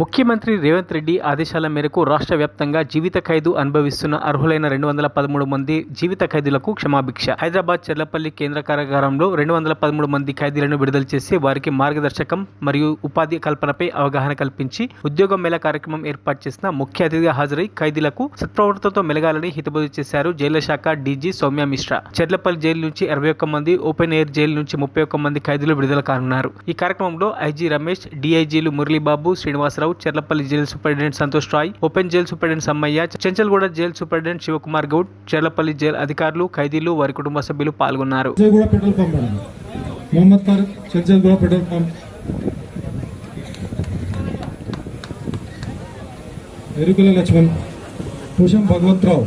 ముఖ్యమంత్రి రేవంత్ రెడ్డి ఆదేశాల మేరకు రాష్ట్ర వ్యాప్తంగా జీవిత ఖైదు అనుభవిస్తున్న అర్హులైన రెండు వందల పదమూడు మంది జీవిత ఖైదీలకు క్షమాభిక్ష. హైదరాబాద్ చెర్లపల్లి కేంద్ర కారాగారంలో రెండు వందల పదమూడు మంది ఖైదీలను విడుదల చేసి వారికి మార్గదర్శకం మరియు ఉపాధి కల్పనపై అవగాహన కల్పించి ఉద్యోగం మేళ కార్యక్రమం ఏర్పాటు చేసిన ముఖ్య అతిథిగా హాజరై ఖైదీలకు సత్ప్రవర్తనతో మెలగాలని హితబోధి చేశారు జైళ్ళ శాఖ డీజీ సౌమ్య మిశ్రా. చెర్లపల్లి జైలు నుంచి ఇరవై ఒక్క మంది ఓపెన్ ఎయిర్ జైలు నుంచి ముప్పై ఒక్క మంది ఖైదీలు విడుదల కానున్నారు. ఈ కార్యక్రమంలో IG Ramesh డిఐజీలు Muralibabu Srinivasarao Rao Cherlapalli jail superintendent Santosh Rai open jail superintendent Sammaiah Chanchalguda jail superintendent Shivakumar Goud Cherlapalli jail అధికారులు ఖైదీలు వారి కుటుంబ సభ్యులు పాల్గొన్నారు. కూడా ఎరుకుల లక్ష్మణ్ భూషం భగవత్రావు.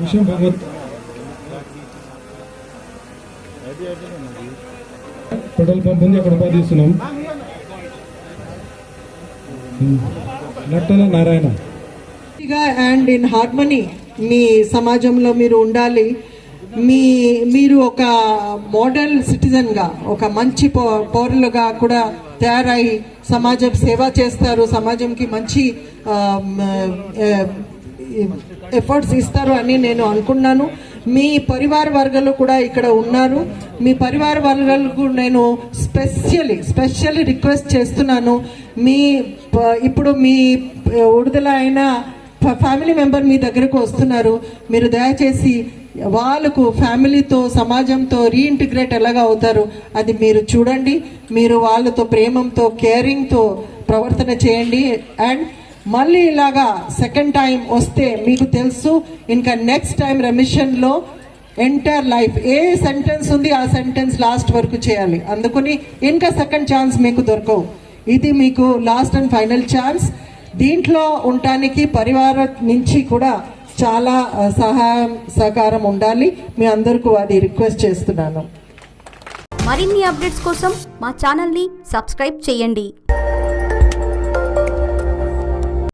భూషం భగవత్ పెట్రోల్ పంప్ ఉంది అక్కడ ఉపాధి Nattala Narayana. And in harmony మీ సమాజంలో మీరు ఉండాలి. మీ మీరు ఒక మోడల్ సిటిజన్గా ఒక మంచి పౌ పౌరులుగా కూడా తయారై సమాజం సేవ చేస్తారు. సమాజంకి మంచి ఎఫర్ట్స్ ఇస్తారు అని నేను అనుకున్నాను. మీ పరివార వర్గాలు కూడా ఇక్కడ ఉన్నారు. మీ పరివార వర్గాలకు నేను స్పెషల్లీ స్పెషల్లీ రిక్వెస్ట్ చేస్తున్నాను. మీ ప- ఇప్పుడు మీ విడుదల అయిన ఫ్యామిలీ మెంబర్ మీ దగ్గరకు వస్తున్నారు. మీరు దయచేసి వాళ్ళకు ఫ్యామిలీతో సమాజంతో రీఇంటిగ్రేట్ ఎలాగా అవుతారు అది మీరు చూడండి. మీరు వాళ్ళతో ప్రేమంతో కేరింగ్తో ప్రవర్తన చేయండి. అండ్ మళ్ళీ ఇలాగా సెకండ్ టైం వస్తే మీకు తెలుసు ఇంకా నెక్స్ట్ టైం రెమిషన్లో ఎంటైర్ లైఫ్ ఏ సెంటెన్స్ ఉంది ఆ సెంటెన్స్ లాస్ట్ వరకు చేయాలి. అందుకని ఇంకా సెకండ్ ఛాన్స్ మీకు దొరకవు. ఇది మీకు లాస్ట్ అండ్ ఫైనల్ ఛాన్స్ దీంట్లో ఉండటానికి పరివారం నుంచి కూడా చాలా సహాయం సహకారం ఉండాలి. మీ అందరికీ అది రిక్వెస్ట్ చేస్తున్నాను. మరిన్ని అప్డేట్స్ కోసం మా ఛానల్ని సబ్స్క్రైబ్ చేయండి.